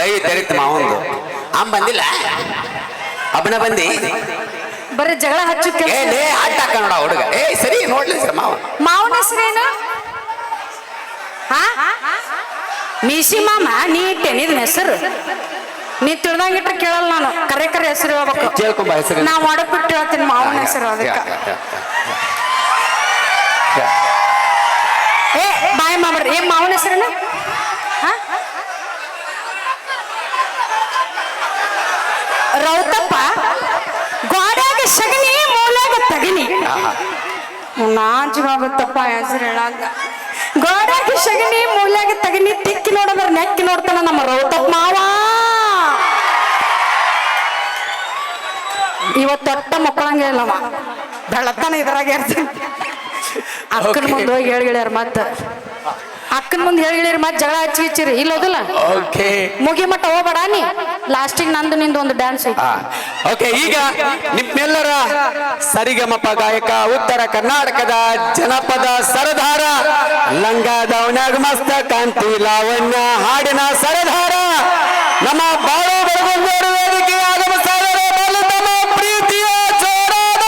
ದೈ ತೆರಿತ ಮಾವಂದು ಅಮ್ಮ ಬಂದಿಲ್ಲ? ಅಬ್ಬನ ಬಂದಿ? ಬರೀ ಜಗಳ ಹಚ್ಚು ಏ ಲೇ ಆಟ ಹಾಕ ನೋಡ ಹುಡುಗ. ಏ ಸರಿ ನೋಡ್ಲಿ ಸರ್ ಮಾವ. ಮಾವನ ಹೆಸರೇನು? ಹಾ? ಮೀಸಿ ಮಾಮ ನೀ ಇಟ್ಟೆ ನಿನ್ನ ಹೆಸರು? ನೀ ತಿಳ್ದಂಗಿಟ್ರೆ ಕೇಳಲ್ಲ ನಾನು. ಕರೆ ಕರೆ ಹೆಸರು ಹೇಳ್ಬೇಕು. ಕೇಳ್ಕೊಂಬ ಹೆಸರು. ನಾ ಒಡಪಿಟ್ಟು ಹೇಳ್ತೀನಿ ಮಾವನ ಹೆಸರು ಅದಕ್ಕೆ. ಏ ಬಾಯ್ ಮಾಮರ್ರಿ ಏ ಮಾವನ ಹೆಸರೇನು? ಹಾ? ರೌತಪ್ಪ. ಗೋಡ್ಯಾಗ ಸಗಣಿ ಮೂಲ್ಯಾಗ ತಗಣಿ. ನಾಜವಾಗುತ್ತಪ್ಪ ಹೆಸರು ಹೇಳಂಗ. ಗೋಡ್ಯಾಗ ಸಗಣಿ ಮೂಲಾಗ ತಗಣಿ ತಿಕ್ಕಿ ನೋಡಿದ್ರ ನೆಕ್ಕಿ ನೋಡ್ತಾನ ನಮ್ಮ ರೌತಪ್ಪ ಮಾವ. ಇವತ್ತು ಅಟ್ಟ ಮಕ್ಕಳಂಗೆ ಇಲ್ಲವ. ಬೆಳತಾನ ಇದ್ರಾಗ ಇರ್ತೀನಿ. ಅಕ್ಕನ ಮುಂದೆ ಹೋಗಿ ಹೇಳ್ಗಿಳ್ಯಾರ ಮತ್ತ. ಅಕ್ಕನ ಮುಂದೆ ಹೇಳಿರಿ ಮತ್ತೆ ಜಗಳ ಹಚ್ಚಿ ಹಚ್ಚಿರಿ. ಇಲ್ಲೋದಿಲ್ಲ ಓಕೆ ಮುಗಿ ಮಟ್ಟ ಹೋಗ್ಬೇಡ ನೀ. ಲಾಸ್ಟಿಗೆ ನಂದು ನಿಂದು ಒಂದು ಡ್ಯಾನ್ಸ್ ಓಕೆ ಈಗ ನಿಮ್ಮೆಲ್ಲರ ಸರಿಗಮಪ ಗಾಯಕ ಉತ್ತರ ಕರ್ನಾಟಕದ ಜನಪದ ಸರದಾರ ಲಂಗ ದವನ್ಯಾಗ ಮಸ್ತ ಕಾಂತಿ ಲಾವಣ್ಯ ಹಾಡಿನ ಸರದಾರ. ನಮ್ಮ ಬಾಳು ಬೆಳಗುಂದೂರು ವೇದಿಕೆ ಆಗಮಿಸಿದರೆ ಪ್ರೀತಿಯ ಜೋರಾದ